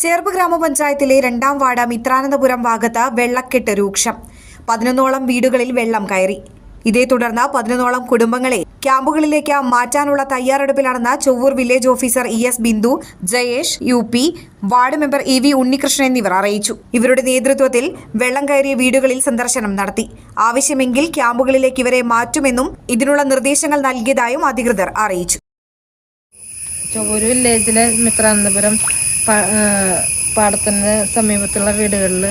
ചേർപ്പ് ഗ്രാമപഞ്ചായത്തിലെ രണ്ടാം വാർഡ് മിത്രാനന്തപുരം ഭാഗത്ത് വെള്ളക്കെട്ട് രൂക്ഷം. പതിനൊന്നോളം വീടുകളിൽ വെള്ളം കയറി. ഇതേ തുടർന്ന് പതിനൊന്നോളം കുടുംബങ്ങളെ ക്യാമ്പുകളിലേക്ക് മാറ്റാനുള്ള തയ്യാറെടുപ്പിലാണെന്ന് Chovvur village officer E S Bindu Jayesh U P ward member E V Unnikrishnan എന്നിവർ അറിയിച്ചു. ഇവരുടെ നേതൃത്വത്തിൽ വെള്ളം കയറിയ വീടുകളിൽ സന്ദർശനം നടത്തി. ആവശ്യമെങ്കിൽ ക്യാമ്പുകളിലേക്ക് ഇവരെ മാറ്റുമെന്നും ഇതിനുള്ള നിർദ്ദേശങ്ങൾ നൽകിയതായും അധികൃതർ അറിയിച്ചു. ചൊവ്വൂർ വില്ലേജിലെ മിത്രാനന്തപുരം പാ- ആ, പാടത്തിന് സമീപത്തുള്ള വീടുകളിൽ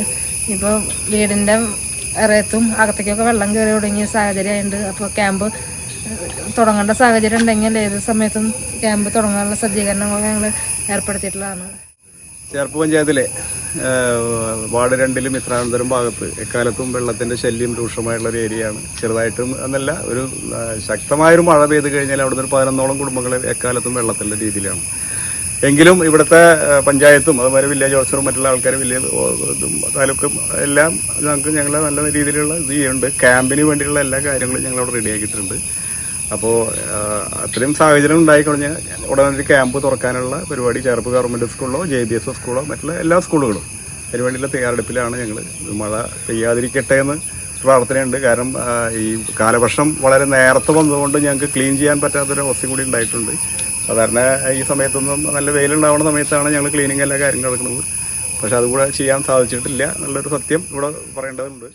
ഇപ്പോൾ വീടിന്റെ ഇറയത്തും അകത്തേക്കൊക്കെ വെള്ളം കയറി തുടങ്ങിയ സാഹചര്യമുണ്ട് അപ്പോൾ ക്യാമ്പ് തുടങ്ങേണ്ട സാഹചര്യം ഉണ്ടെങ്കിൽ ഏത് സമയത്തും ക്യാമ്പ് തുടങ്ങാനുള്ള സജ്ജീകരണങ്ങൾ ഞങ്ങൾ ഏർപ്പെടുത്തിയിട്ടുള്ളതാണ്. ചേർപ്പ് പഞ്ചായത്തിലെ വാർഡ് രണ്ടിലും ഇത്രാനന്തരം ഭാഗത്ത് എക്കാലത്തും വെള്ളത്തിന്റെ ശല്യം രൂക്ഷമായുള്ള ഒരു ഏരിയയാണ്. ചെറുതായിട്ടും എന്നല്ല ഒരു ശക്തമായൊരു മഴ പെയ്ത് കഴിഞ്ഞാൽ അവിടുന്ന് ഒരു പതിനൊന്നോളം കുടുംബങ്ങൾ എക്കാലത്തും വെള്ളത്തിന്റെ രീതിയിലാണ്. എങ്കിലും ഇവിടുത്തെ പഞ്ചായത്തും അതുപോലെ വില്ലേജ് ഓഫീസറും മറ്റുള്ള ആൾക്കാരും വില്ലേജ് താലൂക്കും എല്ലാം ഞങ്ങൾക്ക് ഞങ്ങൾ നല്ല രീതിയിലുള്ള ഇത് ചെയ്യുന്നുണ്ട്. ക്യാമ്പിന് വേണ്ടിയുള്ള എല്ലാ കാര്യങ്ങളും ഞങ്ങൾ അവിടെ റെഡിയാക്കിയിട്ടുണ്ട് അപ്പോൾ അത്രയും സാഹചര്യം ഉണ്ടായിക്കഴിഞ്ഞാൽ ഉടനെ ഒരു ക്യാമ്പ് തുറക്കാനുള്ള പരിപാടി ചേർപ്പ് ഗവൺമെന്റ് സ്കൂളിലോ ജെ ബി എസ് സ്കൂളോ മറ്റുള്ള എല്ലാ സ്കൂളുകളും അതിനുവേണ്ടിയുള്ള തയ്യാറെടുപ്പിലാണ് ഞങ്ങൾ മഴ പെയ്യാതിരിക്കട്ടെ എന്ന് പ്രാർത്ഥനയുണ്ട്. കാരണം ഈ കാലവർഷം വളരെ നേരത്തെ വന്നതുകൊണ്ട് ഞങ്ങൾക്ക് ക്ലീൻ ചെയ്യാൻ പറ്റാത്തൊരു അവസ്ഥ കൂടി ഉണ്ടായിട്ടുണ്ട്. സാധാരണ ഈ സമയത്തൊന്നും നല്ല വെയിലുണ്ടാവുന്ന സമയത്താണ് ഞങ്ങൾ ക്ലീനിങ് എല്ലാ കാര്യങ്ങളും നടക്കുന്നത്. പക്ഷെ അതുകൂടെ ചെയ്യാൻ സാധിച്ചിട്ടില്ല. എന്നുള്ളൊരു സത്യം ഇവിടെ പറയേണ്ടതുണ്ട്.